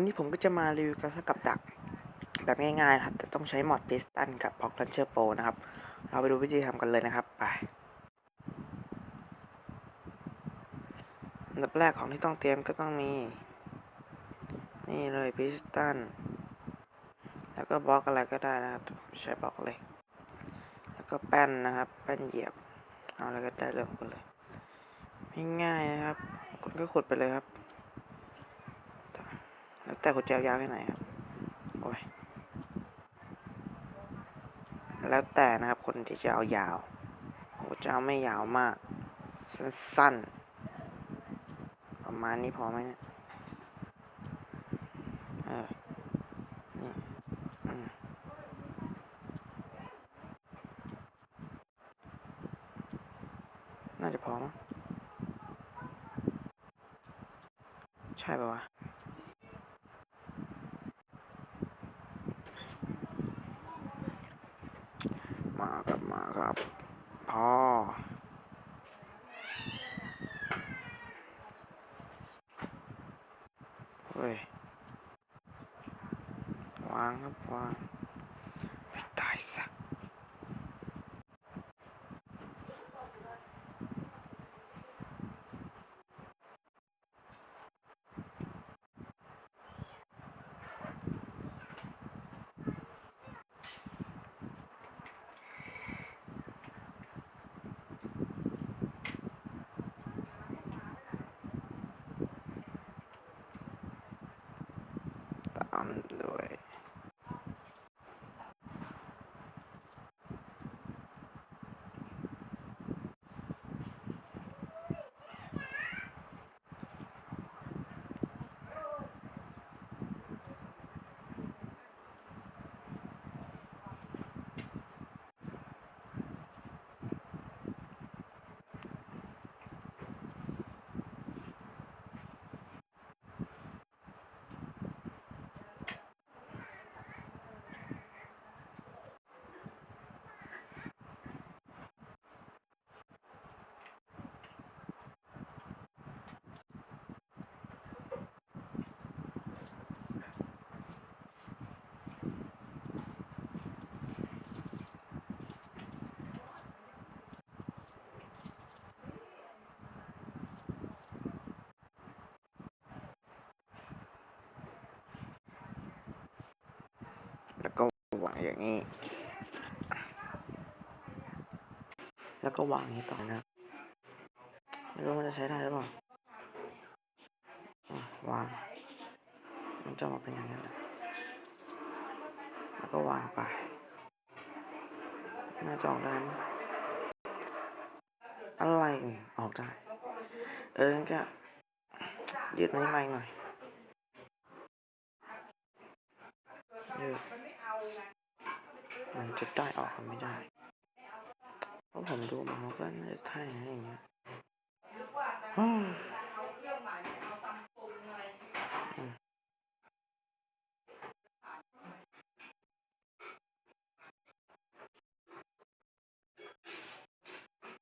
วันนี้ผมก็จะมารีวิวการสร้างกับดัก แบบง่ายๆนะครับ แต่ต้องใช้มอด Piston กับ p o c k Launcher Pro นะครับ เราไปดูวิธีทำกันเลยนะครับ ไปอันดับแรกของที่ต้องเตรียมก็ต้องมี นี่เลย Piston แล้วก็บล็อกอะไรก็ได้นะครับ ใช้บล็อกเลย แล้วก็แป้นนะครับ แป้นเหยียบ เอาอะไรก็ได้เรื่องกันเลย ง่ายๆนะครับ คุณก็ขุดไปเลยครับ แล้วแต่คุณจะเอายาวแค่ไหนครับโอ้ยแล้วแต่นะครับคนที่จะเอายาวผมจะเอาไม่ยาวมาก สั้นๆ ประมาณนี้พอไหมเนี่ยเออนี่อืมน่าจะพอมั้งใช่ป่าวะ มาครับมาครับพ่อเฮ้ยวางครับวางไม่ตายสักตามด้วย แล้วก็ วางอย่างนี้ แล้วก็วางนี้ต่อนะไม่รู้มันจะใช้ได้หรือเปล่าวาง มันจะมาเป็นอย่างนี้นแหละแล้วก็วางไป หน่าจอได้ไหมอะไรออกได้ เอองั้นก็ยืดนี้มาอีกหน่อยยืด มันจะได้ออกกันไม่ได้ เพราะผมดูมันก็น่าจะใช่นะอย่างเงี้ยอืมอืม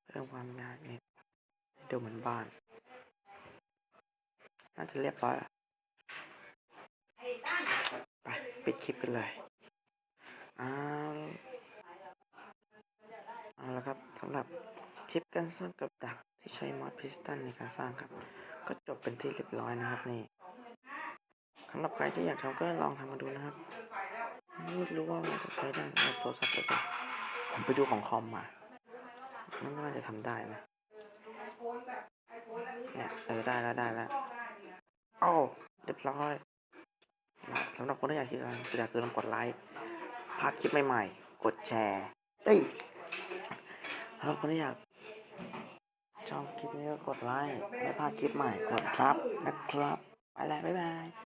เพิ่มความยากนิดให้ดูเหมือนบ้าน น่าจะเรียบร้อยแล้วไป ปิดคลิปกันเลย เอาเอาละครับสำหรับคลิปการสร้างกับดักที่ใช้มอดพิสตันในการสร้างครับ ก็จบเป็นที่เรียบร้อยนะครับนี่สำหรับใครที่อยากทำก็ลองทำมาดูนะครับไม่รู้ว่ามันจะใช้ได้ในโทรศัพท์หรือเปล่าผมไปดูของคอมมามันก็น่าจะทำได้นะเนี่ยเออได้แล้วได้แล้วโอ้เรียบร้อยสำหรับคนที่อยากคิดอะไรอยากคือลองกดไลค์ พาคลิปใหม่ๆ กดแชร์เอ้ยสำหรับคนที่อยากชอบคลิปนี้ก็กดไลค์ ไม่พลาดคลิปใหม่กดครับนะครับ ไปแล้ว บ๊ายบาย